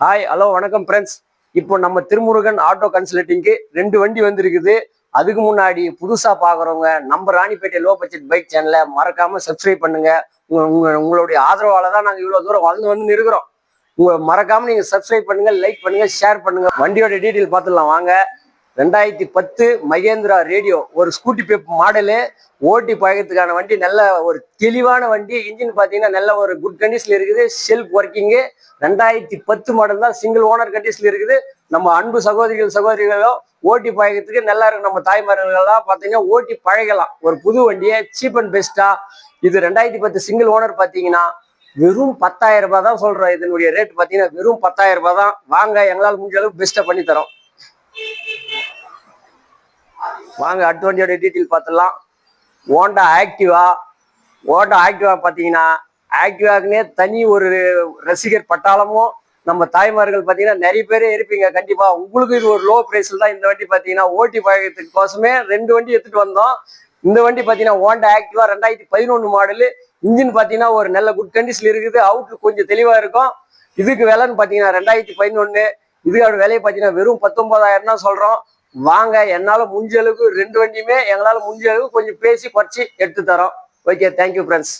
Hi hello வணக்கம் friends இப்போ நம்ம திருமுருகன் ஆட்டோ கன்சல்ட்டிங்க்கு ரெண்டு வண்டி வந்திருக்குது. அதுக்கு முன்னாடி புதுசாக பார்க்குறவங்க நம்ம ராணிப்பேட்டை லோ பட்ஜெட் பைக் சேனலை மறக்காமல் சப்ஸ்கிரைப் பண்ணுங்க. உங்கள் உங்களுடைய ஆதரவால தான் நாங்கள் இவ்வளோ தூரம் வளர்ந்து வந்து இருக்கிறோம். உங்களை மறக்காமல் நீங்கள் சப்ஸ்கிரைப் பண்ணுங்கள் லைக் பண்ணுங்கள் ஷேர் பண்ணுங்கள் வண்டியோட டீட்டெயில் பார்த்துடலாம் வாங்க. ரெண்டாயிரத்தி பத்து மகேந்திரா ரேடியோ ஒரு ஸ்கூட்டி பேப் மாடலு ஓட்டி பழகிறதுக்கான வண்டி நல்ல ஒரு தெளிவான வண்டி. இன்ஜின் பார்த்தீங்கன்னா நல்ல ஒரு குட் கண்டிஷனில் இருக்குது செல்ஃப் ஒர்க்கிங்கு ரெண்டாயிரத்தி பத்து மாடல் தான் சிங்கிள் ஓனர் கண்டிஷனில் இருக்குது. நம்ம அன்பு சகோதரிகள் சகோதரிகளோ ஓட்டி பழகிறதுக்கு நல்லா இருக்கும். நம்ம தாய்மார்களெல்லாம் பார்த்தீங்கன்னா ஓட்டி பழகலாம். ஒரு புது வண்டியை சீப் அண்ட் பெஸ்ட்டாக இது ரெண்டாயிரத்தி பத்து சிங்கிள் ஓனர் பார்த்தீங்கன்னா வெறும் பத்தாயிரம் ரூபாய் தான் சொல்கிறோம் இதனுடைய ரேட் பார்த்தீங்கன்னா வெறும் பத்தாயிரம் ரூபாய் தான். வாங்க எங்களால் முடிஞ்ச அளவுக்கு பெஸ்ட்டாக பண்ணி தரோம் வாங்க அடுத்த வண்டியோட டீட்டெயில் பார்த்துடலாம். ஹோண்டா ஆக்டிவா ஹோண்டா ஆக்டிவா பார்த்தீங்கன்னா ஆக்டிவாக்குனே தனி ஒரு ரசிகர் பட்டாளமும் நம்ம தாய்மார்கள் பார்த்தீங்கன்னா நிறைய பேரே இருப்பீங்க. கண்டிப்பாக உங்களுக்கு இது ஒரு லோ ப்ரைஸில் தான் இந்த வண்டி பார்த்தீங்கன்னா ஓட்டி பழகிறதுக்கு கோசமே ரெண்டு வண்டி எடுத்துகிட்டு வந்தோம். இந்த வண்டி பார்த்தீங்கன்னா ஹோண்டா ஆக்டிவா ரெண்டாயிரத்தி பதினொன்று மாடலு இன்ஜின் பார்த்தீங்கன்னா ஒரு நல்ல குட் கண்டிஷன் இருக்குது. அவுட்லுக் கொஞ்சம் தெளிவாக இருக்கும். இதுக்கு விலைன்னு பார்த்தீங்கன்னா ரெண்டாயிரத்தி பதினொன்று இதுக்கோட விலையை பார்த்தீங்கன்னா வெறும் பத்தொன்பதாயிரம் தான் சொல்கிறோம் வாங்க என்னால் முடிஞ்ச அளவுக்கு ரெண்டு வண்டியுமே எங்களால் முடிஞ்ச அளவுக்கு கொஞ்சம் பேசி குறைச்சி எடுத்து தரோம். Okay thank you friends